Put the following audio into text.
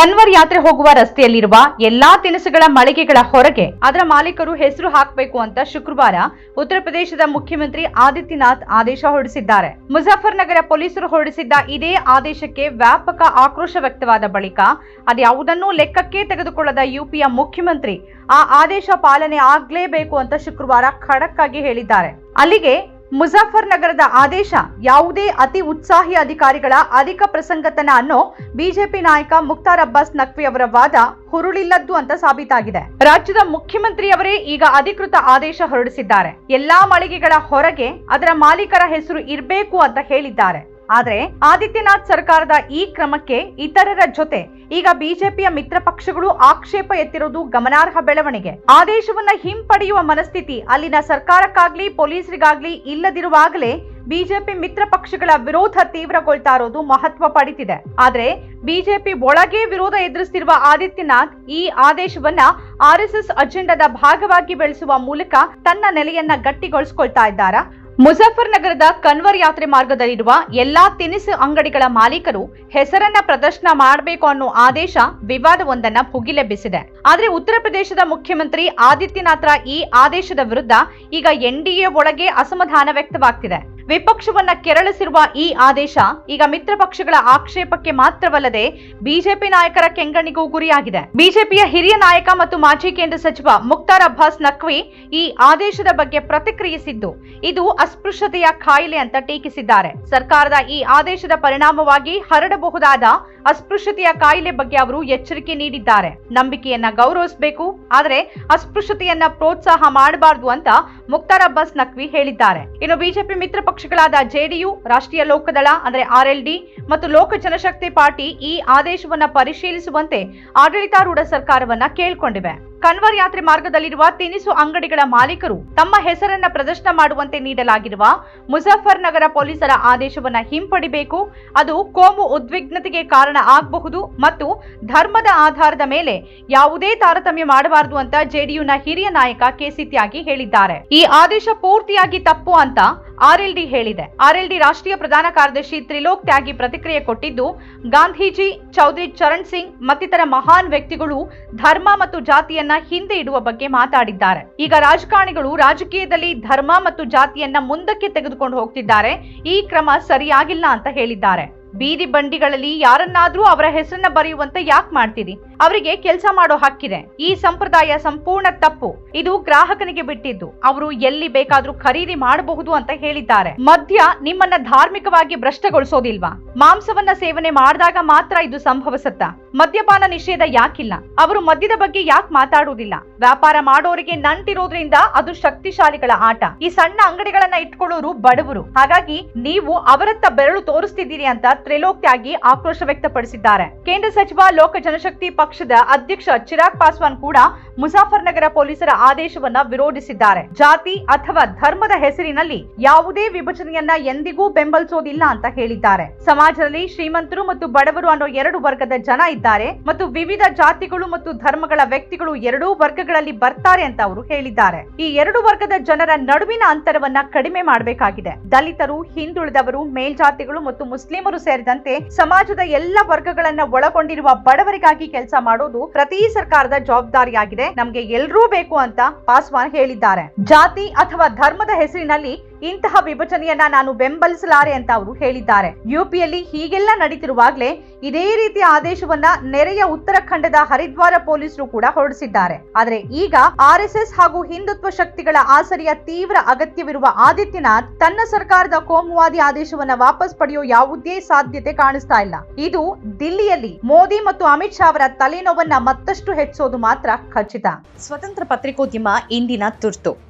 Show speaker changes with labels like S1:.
S1: ಕನ್ವರ್ ಯಾತ್ರೆ ಹೋಗುವ ರಸ್ತೆಯಲ್ಲಿರುವ ಎಲ್ಲಾ ತಿನಿಸುಗಳ ಮಳಿಗೆಗಳ ಹೊರಗೆ ಅದರ ಮಾಲೀಕರು ಹೆಸರು ಹಾಕಬೇಕು ಅಂತ ಶುಕ್ರವಾರ ಉತ್ತರ ಪ್ರದೇಶದ ಮುಖ್ಯಮಂತ್ರಿ ಆದಿತ್ಯನಾಥ್ ಆದೇಶ ಹೊರಡಿಸಿದ್ದಾರೆ. ಮುಜಫರ್ನಗರ ಪೊಲೀಸರು ಹೊರಡಿಸಿದ್ದ ಇದೇ ಆದೇಶಕ್ಕೆ ವ್ಯಾಪಕ ಆಕ್ರೋಶ ವ್ಯಕ್ತವಾದ ಬಳಿಕ ಅದ್ಯಾವುದನ್ನೂ ಲೆಕ್ಕಕ್ಕೆ ತೆಗೆದುಕೊಳ್ಳದ ಯುಪಿಯ ಮುಖ್ಯಮಂತ್ರಿ ಆ ಆದೇಶ ಪಾಲನೆ ಆಗ್ಲೇಬೇಕು ಅಂತ ಶುಕ್ರವಾರ ಖಡಕ್ ಆಗಿ ಹೇಳಿದ್ದಾರೆ. ಅಲ್ಲಿಗೆ ಮುಜಾಫರ್ ನಗರದ ಆದೇಶ ಯಾವುದೇ ಅತಿ ಉತ್ಸಾಹಿ ಅಧಿಕಾರಿಗಳ ಅಧಿಕ ಪ್ರಸಂಗತನ ಅನ್ನೋ ಬಿಜೆಪಿ ನಾಯಕ ಮುಕ್ತಾರ್ ಅಬ್ಬಾಸ್ ನಖ್ವಿ ಅವರ ವಾದ ಹುರುಳಿಲ್ಲದ್ದು ಅಂತ ಸಾಬೀತಾಗಿದೆ. ರಾಜ್ಯದ ಮುಖ್ಯಮಂತ್ರಿಯವರೇ ಈಗ ಅಧಿಕೃತ ಆದೇಶ ಹೊರಡಿಸಿದ್ದಾರೆ. ಎಲ್ಲಾ ಮಳಿಗೆಗಳ ಹೊರಗೆ ಅದರ ಮಾಲೀಕರ ಹೆಸರು ಇರಬೇಕು ಅಂತ ಹೇಳಿದ್ದಾರೆ. ಆದ್ರೆ ಆದಿತ್ಯನಾಥ್ ಸರ್ಕಾರದ ಈ ಕ್ರಮಕ್ಕೆ ಇತರರ ಜೊತೆ ಈಗ ಬಿಜೆಪಿಯ ಮಿತ್ರ ಪಕ್ಷಗಳು ಆಕ್ಷೇಪ ಎತ್ತಿರುವುದು ಗಮನಾರ್ಹ ಬೆಳವಣಿಗೆ. ಆದೇಶವನ್ನ ಹಿಂಪಡೆಯುವ ಮನಸ್ಥಿತಿ ಅಲ್ಲಿನ ಸರ್ಕಾರಕ್ಕಾಗ್ಲಿ, ಪೊಲೀಸರಿಗಾಗ್ಲಿ ಇಲ್ಲದಿರುವಾಗಲೇ ಬಿಜೆಪಿ ಮಿತ್ರ ಪಕ್ಷಗಳ ವಿರೋಧ ತೀವ್ರಗೊಳ್ತಾ ಇರೋದು ಮಹತ್ವ ಪಡಿತಿದೆ. ಆದ್ರೆ ಬಿಜೆಪಿ ಒಳಗೆ ವಿರೋಧ ಎದುರಿಸ್ತಿರುವ ಆದಿತ್ಯನಾಥ್ ಈ ಆದೇಶವನ್ನ ಆರ್ಎಸ್ಎಸ್ ಅಜೆಂಡಾದ ಭಾಗವಾಗಿ ಬೆಳೆಸುವ ಮೂಲಕ ತನ್ನ ನೆಲೆಯನ್ನ ಗಟ್ಟಿಗೊಳಿಸಿಕೊಳ್ತಾ ಇದ್ದಾರಾ? ಮುಜಫರ್ ನಗರದ ಕನ್ವರ್ ಯಾತ್ರೆ ಮಾರ್ಗದಲ್ಲಿರುವ ಎಲ್ಲಾ ತಿನಿಸು ಅಂಗಡಿಗಳ ಮಾಲೀಕರು ಹೆಸರನ್ನ ಪ್ರದರ್ಶನ ಮಾಡಬೇಕು ಅನ್ನೋ ಆದೇಶ ವಿವಾದವೊಂದನ್ನ ಭುಗಿಲೆಬ್ಬಿಸಿದೆ ಆದರೆ ಉತ್ತರ ಪ್ರದೇಶದ ಮುಖ್ಯಮಂತ್ರಿ ಆದಿತ್ಯನಾಥ್ರ ಈ ಆದೇಶದ ವಿರುದ್ಧ ಈಗ ಎನ್ಡಿಎ ಒಳಗೆ ಅಸಮಾಧಾನ ವ್ಯಕ್ತವಾಗ್ತಿದೆ. ವಿಪಕ್ಷವನ್ನ ಕೆರಳಿಸಿರುವ ಈ ಆದೇಶ ಈಗ ಮಿತ್ರ ಪಕ್ಷಗಳ ಆಕ್ಷೇಪಕ್ಕೆ ಮಾತ್ರವಲ್ಲದೆ ಬಿಜೆಪಿ ನಾಯಕರ ಕೆಂಗಣ್ಣಿಗೂ ಗುರಿಯಾಗಿದೆ. ಬಿಜೆಪಿಯ ಹಿರಿಯ ನಾಯಕ ಮತ್ತು ಮಾಜಿ ಕೇಂದ್ರ ಸಚಿವ ಮುಕ್ತಾರ್ ಅಬ್ಬಾಸ್ ನಖ್ವಿ ಈ ಆದೇಶದ ಬಗ್ಗೆ ಪ್ರತಿಕ್ರಿಯಿಸಿದ್ದು, ಇದು ಅಸ್ಪೃಶ್ಯತೆಯ ಕಾಯಿಲೆ ಅಂತ ಟೀಕಿಸಿದ್ದಾರೆ. ಸರ್ಕಾರದ ಈ ಆದೇಶದ ಪರಿಣಾಮವಾಗಿ ಹರಡಬಹುದಾದ ಅಸ್ಪೃಶ್ಯತೆಯ ಕಾಯಿಲೆ ಬಗ್ಗೆ ಅವರು ಎಚ್ಚರಿಕೆ ನೀಡಿದ್ದಾರೆ. ನಂಬಿಕೆಯನ್ನ ಗೌರವಿಸಬೇಕು, ಆದರೆ ಅಸ್ಪೃಶ್ಯತೆಯನ್ನ ಪ್ರೋತ್ಸಾಹ ಮಾಡಬಾರದು ಅಂತ ಮುಕ್ತಾರ್ ಅಬ್ಬಾಸ್ ನಖ್ವಿ ಹೇಳಿದ್ದಾರೆ. ಇನ್ನು ಬಿಜೆಪಿ ಮಿತ್ರ ಪಕ್ಷಗಳಾದ ಜೆಡಿಯು, ರಾಷ್ಟ್ರೀಯ ಲೋಕದಳ, ಅಂದರೆ ಆರ್ಎಲ್ಡಿ ಮತ್ತು ಲೋಕ ಜನಶಕ್ತಿ ಪಾರ್ಟಿ ಈ ಆದೇಶವನ್ನು ಪರಿಶೀಲಿಸುವಂತೆ ಆಡಳಿತಾರೂಢ ಸರ್ಕಾರವನ್ನ ಕೇಳಿಕೊಂಡಿವೆ. ಕನ್ವರ್ ಯಾತ್ರೆ ಮಾರ್ಗದಲ್ಲಿರುವ ತಿನಿಸು ಅಂಗಡಿಗಳ ಮಾಲೀಕರು ತಮ್ಮ ಹೆಸರನ್ನ ಪ್ರದರ್ಶನ ಮಾಡುವಂತೆ ನೀಡಲಾಗಿರುವ ಮುಜಫರ್ ನಗರ ಪೊಲೀಸರ ಆದೇಶವನ್ನ ಹಿಂಪಡಿಬೇಕು. ಅದು ಕೋಮು ಉದ್ವಿಗ್ನತೆಗೆ ಕಾರಣ ಆಗಬಹುದು ಮತ್ತು ಧರ್ಮದ ಆಧಾರದ ಮೇಲೆ ಯಾವುದೇ ತಾರತಮ್ಯ ಮಾಡಬಾರದು ಅಂತ ಜೆಡಿಯುನ ಹಿರಿಯ ನಾಯಕ ಕೆಸಿ ತ್ಯಾಗಿ ಹೇಳಿದ್ದಾರೆ. ಈ ಆದೇಶ ಪೂರ್ತಿಯಾಗಿ ತಪ್ಪು ಅಂತ ಆರ್ಎಲ್ಡಿ ಹೇಳಿದೆ. ಆರ್ಎಲ್ಡಿ ರಾಷ್ಟ್ರೀಯ ಪ್ರಧಾನ ಕಾರ್ಯದರ್ಶಿ ತ್ರಿಲೋಕ್ ತ್ಯಾಗಿ ಪ್ರತಿಕ್ರಿಯೆ ಕೊಟ್ಟಿದ್ದು, ಗಾಂಧೀಜಿ, ಚೌಧರಿ ಚರಣ್ ಸಿಂಗ್ ಮತ್ತಿತರ ಮಹಾನ್ ವ್ಯಕ್ತಿಗಳು ಧರ್ಮ ಮತ್ತು ಜಾತಿಯನ್ನ ಹಿಂದೆ ಇಡುವ ಬಗ್ಗೆ ಮಾತಾಡಿದ್ದಾರೆ. ಈಗ ರಾಜಕಾರಣಿಗಳು ರಾಜಕೀಯದಲ್ಲಿ ಧರ್ಮ ಮತ್ತು ಜಾತಿಯನ್ನ ಮುಂದಕ್ಕೆ ತೆಗೆದುಕೊಂಡು ಹೋಗ್ತಿದ್ದಾರೆ. ಈ ಕ್ರಮ ಸರಿಯಾಗಿಲ್ಲ ಅಂತ ಹೇಳಿದ್ದಾರೆ. ಬೀದಿ ಬಂಡಿಗಳಲ್ಲಿ ಯಾರನ್ನಾದ್ರೂ ಅವರ ಹೆಸರನ್ನ ಬರೆಯುವಂತೆ ಯಾಕೆ ಮಾಡ್ತೀರಿ? ಅವರಿಗೆ ಕೆಲಸ ಮಾಡೋ ಹಕ್ಕಿದೆ. ಈ ಸಂಪ್ರದಾಯ ಸಂಪೂರ್ಣ ತಪ್ಪು. ಇದು ಗ್ರಾಹಕನಿಗೆ ಬಿಟ್ಟಿದ್ದು. ಅವರು ಎಲ್ಲಿ ಬೇಕಾದ್ರೂ ಖರೀದಿ ಮಾಡಬಹುದು ಅಂತ ಹೇಳಿದ್ದಾರೆ. ಮದ್ಯ ನಿಮ್ಮನ್ನ ಧಾರ್ಮಿಕವಾಗಿ ಭ್ರಷ್ಟಗೊಳಿಸೋದಿಲ್ವಾ? ಮಾಂಸವನ್ನ ಸೇವನೆ ಮಾಡಿದಾಗ ಮಾತ್ರ ಇದು ಸಂಭವಿಸುತ್ತಾ ಮದ್ಯಪಾನ ನಿಷೇಧ ಯಾಕಿಲ್ಲ? ಅವರು ಮದ್ಯದ ಬಗ್ಗೆ ಯಾಕೆ ಮಾತಾಡುವುದಿಲ್ಲ? ವ್ಯಾಪಾರ ಮಾಡೋರಿಗೆ ನಂಟಿರೋದ್ರಿಂದ ಅದು ಶಕ್ತಿಶಾಲಿಗಳ ಆಟ. ಈ ಸಣ್ಣ ಅಂಗಡಿಗಳನ್ನ ಇಟ್ಕೊಳ್ಳೋರು ಬಡವರು. ಹಾಗಾಗಿ ನೀವು ಅವರತ್ತ ಬೆರಳು ತೋರಿಸ್ತಿದ್ದೀರಿ ಅಂತ ತ್ರಿಲೋಕ್ ತ್ಯಾಗಿ ಆಕ್ರೋಶ ವ್ಯಕ್ತಪಡಿಸಿದ್ದಾರೆ. ಕೇಂದ್ರ ಸಚಿವ ಲೋಕ ಜನಶಕ್ತಿ ಪಕ್ಷದ ಅಧ್ಯಕ್ಷ ಚಿರಾಗ್ ಪಾಸ್ವಾನ್ ಕೂಡ ಮುಜಾಫರ್ ನಗರ ಪೊಲೀಸರ ಆದೇಶವನ್ನ ವಿರೋಧಿಸಿದ್ದಾರೆ. ಜಾತಿ ಅಥವಾ ಧರ್ಮದ ಹೆಸರಿನಲ್ಲಿ ಯಾವುದೇ ವಿಭಜನೆಯನ್ನ ಎಂದಿಗೂ ಬೆಂಬಲಿಸೋದಿಲ್ಲ ಅಂತ ಹೇಳಿದ್ದಾರೆ. ಸಮಾಜದಲ್ಲಿ ಶ್ರೀಮಂತರು ಮತ್ತು ಬಡವರು ಅನ್ನೋ ಎರಡು ವರ್ಗದ ಜನ ಇದ್ದಾರೆ ಮತ್ತು ವಿವಿಧ ಜಾತಿಗಳು ಮತ್ತು ಧರ್ಮಗಳ ವ್ಯಕ್ತಿಗಳು ಎರಡೂ ವರ್ಗಗಳಲ್ಲಿ ಬರ್ತಾರೆ ಅಂತ ಅವರು ಹೇಳಿದ್ದಾರೆ. ಈ ಎರಡು ವರ್ಗದ ಜನರ ನಡುವಿನ ಅಂತರವನ್ನ ಕಡಿಮೆ ಮಾಡಬೇಕಾಗಿದೆ. ದಲಿತರು, ಹಿಂದುಳಿದವರು, ಮೇಲ್ಜಾತಿಗಳು ಮತ್ತು ಮುಸ್ಲಿಮರು ಸೇರಿದಂತೆ ಸಮಾಜದ ಎಲ್ಲ ವರ್ಗಗಳನ್ನ ಒಳಗೊಂಡಿರುವ ಬಡವರಿಗಾಗಿ ಕೆಲಸ ಮಾಡೋದು ಪ್ರತಿ ಸರ್ಕಾರದ ಜವಾಬ್ದಾರಿಯಾಗಿದೆ. ನಮ್ಗೆ ಎಲ್ರೂ ಬೇಕು ಅಂತ ಪಾಸ್ವಾನ್ ಹೇಳಿದ್ದಾರೆ. ಜಾತಿ ಅಥವಾ ಧರ್ಮದ ಹೆಸರಿನಲ್ಲಿ ಇಂತಹ ವಿಭಜನೆಯನ್ನ ನಾನು ಬೆಂಬಲಿಸಲಾರೆ ಅಂತ ಅವರು ಹೇಳಿದ್ದಾರೆ. ಯುಪಿಯಲ್ಲಿ ಹೀಗೆಲ್ಲ ನಡೀತಿರುವಾಗಲೇ ಇದೇ ರೀತಿಯ ಆದೇಶವನ್ನ ನೆರೆಯ ಉತ್ತರಾಖಂಡದ ಹರಿದ್ವಾರ ಪೊಲೀಸರು ಕೂಡ ಹೊರಡಿಸಿದ್ದಾರೆ. ಆದರೆ ಈಗ ಆರ್ಎಸ್ಎಸ್ ಹಾಗೂ ಹಿಂದುತ್ವ ಶಕ್ತಿಗಳ ಆಸರೆಯ ತೀವ್ರ ಅಗತ್ಯವಿರುವ ಆದಿತ್ಯನಾಥ್ ತನ್ನ ಸರ್ಕಾರದ ಕೋಮುವಾದಿ ಆದೇಶವನ್ನ ವಾಪಸ್ ಪಡೆಯೋ ಯಾವುದೇ ಸಾಧ್ಯತೆ ಕಾಣಿಸ್ತಾ ಇಲ್ಲ. ಇದು ದಿಲ್ಲಿಯಲ್ಲಿ ಮೋದಿ ಮತ್ತು ಅಮಿತ್ ಶಾ ಅವರ ತಲೆನೋವನ್ನ ಮತ್ತಷ್ಟು ಹೆಚ್ಚೋದು ಮಾತ್ರ ಖಚಿತ. ಸ್ವತಂತ್ರ ಪತ್ರಿಕೋದ್ಯಮ ಇಂದಿನ ತುರ್ತು.